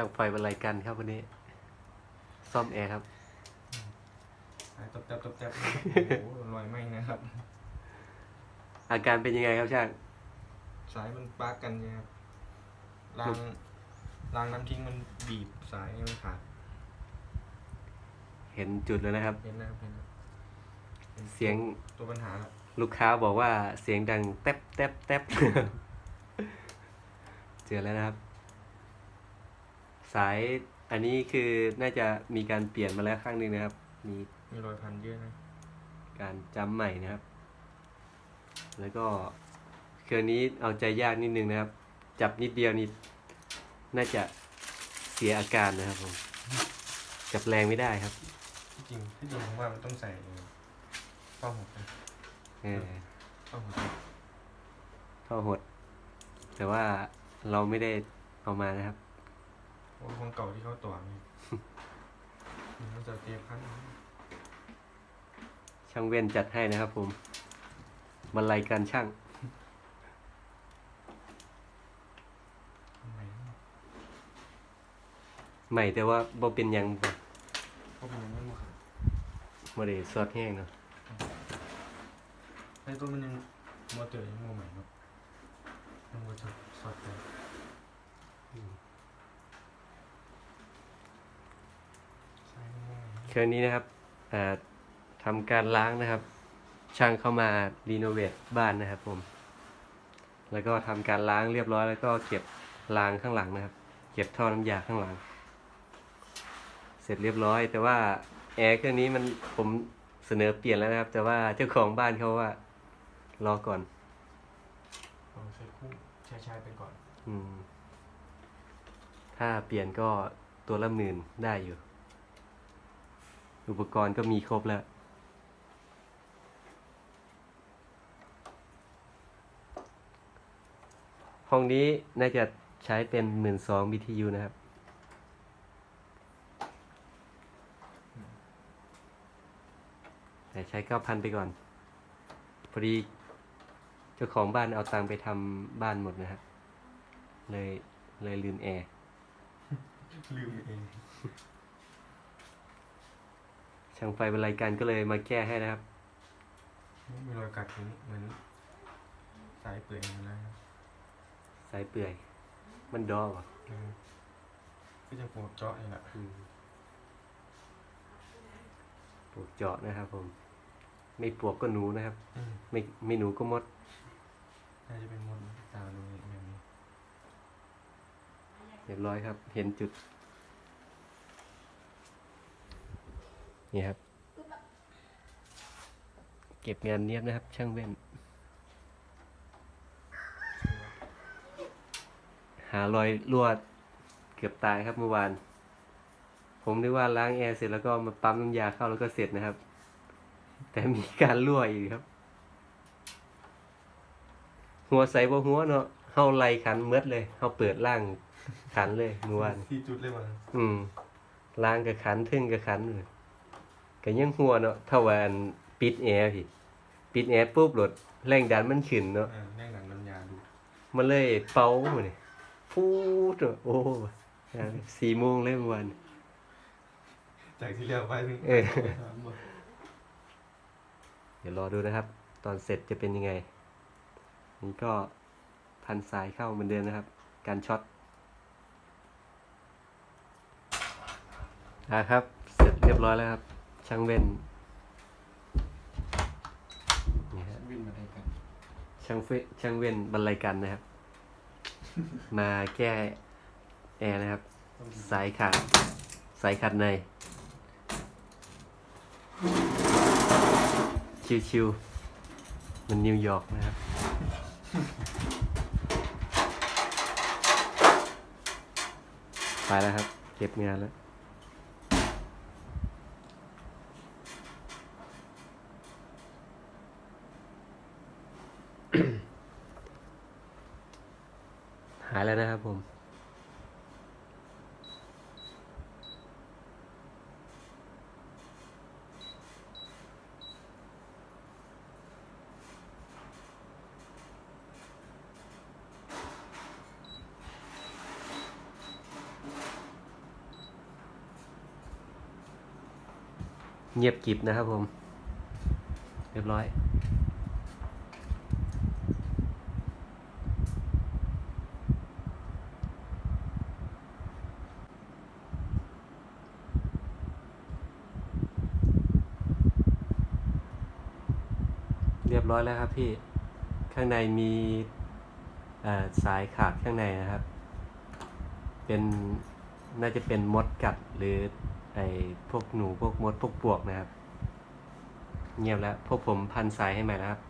ช่างไฟบรรลัยกันครับวันนี้ ซ่อมแอร์ครับสายตบจับตบจับโอ้โหลอยไหมนะครับ อาการเป็นยังไงครับช่าง สายมันปากันเนี่ยครับรางรางน้ำทิ้งมันบีบสายมันขาดเห็นจุดแล้วนะครับ เห็นนะครับเห็นนะครับห็นเสียงตัวปัญหาแล้วลูกค้าบอกว่าเสียงดังแต๊บแต๊บแต๊บเจอแล้วนะครับ สายอันนี้คือน่าจะมีการเปลี่ยนมาแล้วครั้งหนึ่งนะครับ มีมีรอยพันเยอะนะการจำใหม่นะครับ แล้วก็เครื่องนี้เอาใจยากนิดนึงนะครับ จับนิดเดียวนี่น่าจะเสียอาการนะครับผมจับแรงไม่ได้ครับที่จริงที่จริงผมว่ามันต้องใส่ข้อหกนะเออข้อหกท่อหด แต่ว่าเราไม่ได้เอามานะครับโอ้ ของเก่าที่เขาต่อนี่มันจะเตียพันช่างเว้นจัดให้นะครับผมบรรลัยการช่างทำไมนะใหม่แต่ว่าบ่เป็นหยังบ่เพราะมันยังไม่หมดบ่ได้สดแห้งเนาะไอ้ตัวมันยังมอเตอร์ยังโมใหม่เนาะยังโมจะสอดเลยใช่ไม่ง่าย เครื่องนี้นะครับอ่าทำการล้างนะครับ ช่างเข้ามารีโนเวทบ้านนะครับผม แล้วก็ทำการล้างเรียบร้อย แล้วก็เก็บรางข้างหลังนะครับ เก็บท่อน้ำยาข้างหลัง เสร็จเรียบร้อย แต่ว่าแอร์เครื่องนี้มันผมเสนอเปลี่ยนแล้วนะครับ แต่ว่าเจ้าของบ้านเขาว่ารอก่อนลองใช้คู่ใช้ใช้ไปก่อน อืม ถ้าเปลี่ยนก็ตัวละหมื่นได้อยู่ อุปกรณ์ก็มีครบแล้ว ห้องนี้น่าจะใช้เป็นหมื่นสอง BTU นะครับ แต่ใช้เก้าพันไปก่อน พอดีเจ้าของบ้านเอาตังค์ไปทำบ้านหมดนะครับ เลยเลยลืมแอร์ ลืมเอง ช่างไฟบรรลัยกันก็เลยมาแก้ให้นะครับนี่มีรอยกัดตรงนี้เหมือนสายเปื่อยอยู่นะครับสายเปื่อย มันดอกอะเออก็จะปวดเจาะนี่แหละปลวกเจาะนะครับผม ไม่ปลวกก็หนูนะครับ อืมไม่ไม่หนูก็มด น่าจะเป็นมดตาดูนี่แบบนี้ เรียบร้อยครับ เห็นจุด นี่ครับ เก็บงานเนียบนะครับ ช่างเว้น หารอยรั่วเกือบตายครับเมื่อวาน ผมนึกว่าล้างแอร์เสร็จแล้วก็มาปั๊มน้ำยาเข้าแล้วก็เสร็จนะครับ แต่มีการรั่วอีกครับ หัวใสบ่หัวเนาะเฮาไล่ขันเมดเลยเฮาเปิดล่างขันเลยเมื่อวานที่จุดเลยว่ะอืมล้างกับขันทึ่งกับขันเลย ก็ยังหัวเนาะถ้าว่าอันปิดแอร์พี่ ปิดแอร์ปุ๊บรถแรงดันมันขึ้นเนาะเออแน่งหนังน้ำยาดูมันเลยเป่าหมดเลยฟูดเนาะโอ้สี่โมงเลยเมื่อวานจากที่เรียกไว้ถึงเออเดี๋ยวรอดูนะครับ ตอนเสร็จจะเป็นยังไง นี่ก็พันสายเข้าเหมือนเดิมนะครับ การช็อตอะครับ เสร็จเรียบร้อยแล้วครับ ช่างเว้นนี่ฮะวิ่งมาได้กันช่างเฟช่างเว้นบรรลัยกันนะครับ มาแก้แอร์นะครับสายขาด สายขาดใน ชิวๆมันนิวยอร์กนะครับ ไปแล้วครับ เก็บงานแล้ว หายแล้วนะครับผม เงียบกิบนะครับผม เรียบร้อย ร้อยแล้วครับพี่ ข้างในมีสายขาดข้างในนะครับ เป็นน่าจะเป็นมดกัดหรือไอพวกหนูพวกมดพวกปลวกนะครับ เงียบแล้ว พวกผมพันสายให้ใหม่นะครับ